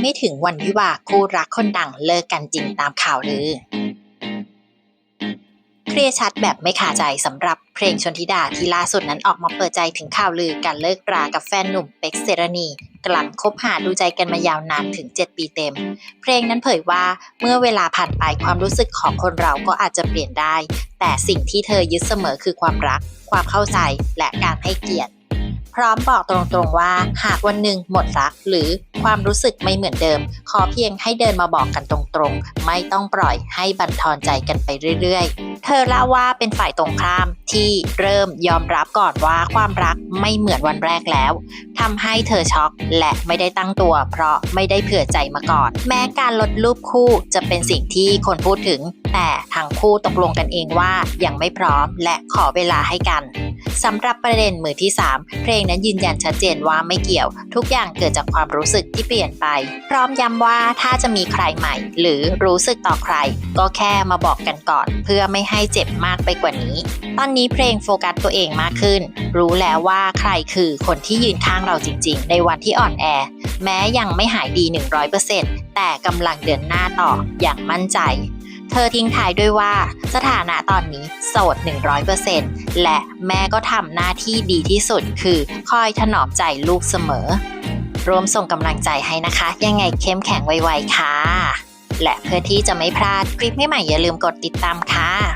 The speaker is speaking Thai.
ไม่ถึงวันวิวาคู่รักคนดังเลิกกันจริงตามข่าวลือ เคลียร์ชัดแบบไม่ขาใจสำหรับเพลงชนธิดาที่ล่าสุดนั้นออกมาเปิดใจถึงข่าวลือการเลิกรากับแฟนหนุ่มเป็กเซรณีกลังคบหาดูใจกันมายาวนานถึง 7 ปีเต็ม เพลงนั้นเผยว่าเมื่อเวลาผ่านไปความรู้สึกของคนเราก็อาจจะเปลี่ยนได้ แต่สิ่งที่เธอยึดเสมอคือความรัก ความเข้าใจและการให้เกียรติ พร้อมบอกตรงๆว่า หากวันหนึ่งหมดรักหรือความรู้สึกไม่เหมือนเดิม ขอเพียงให้เดินมาบอกกันตรงๆ ไม่ต้องปล่อยให้บั่นทอนใจกันไปเรื่อยๆ เธอเล่าว่าเป็นฝ่ายตรงข้ามที่เริ่มยอมรับก่อนว่าความรักไม่เหมือนวันแรกแล้วทำให้เธอช็อกและไม่ได้ตั้งตัว เพราะไม่ได้เผื่อใจมาก่อน แม้การลดรูปคู่จะเป็นสิ่งที่คนพูดถึง แต่ทั้งคู่ตกลงกันเองว่ายังไม่พร้อมและขอเวลาให้กัน สำหรับประเด็นมือที่ 3 เพลงนั้นยืนยันชัดเจนว่าไม่เกี่ยว ทุกอย่างเกิดจากความรู้สึกที่เปลี่ยนไป พร้อมย้ำว่าถ้าจะมีใครใหม่ หรือรู้สึกต่อใคร ก็แค่มาบอกกันก่อน เพื่อไม่ให้เจ็บมากไปกว่านี้ ตอนนี้เพลงโฟกัสตัวเองมากขึ้น รู้แล้วว่าใครคือคนที่ยืนข้างเราจริง ๆ ในวันที่อ่อนแอ แม้ยังไม่หายดี 100%แต่กำลังเดินหน้าต่ออย่างมั่นใจ ธอทิ้งท้ายด้วยว่าสถานะตอนนี้โสด 100%และแม่ก็ทำหน้าที่ดีที่สุดคือคอยถนอมใจลูกเสมอ รวมส่งกำลังใจให้นะคะ ยังไงเข้มแข็งไวๆค่ะ และเพื่อที่จะไม่พลาดคลิปใหม่ๆอย่าลืมกดติดตามค่ะ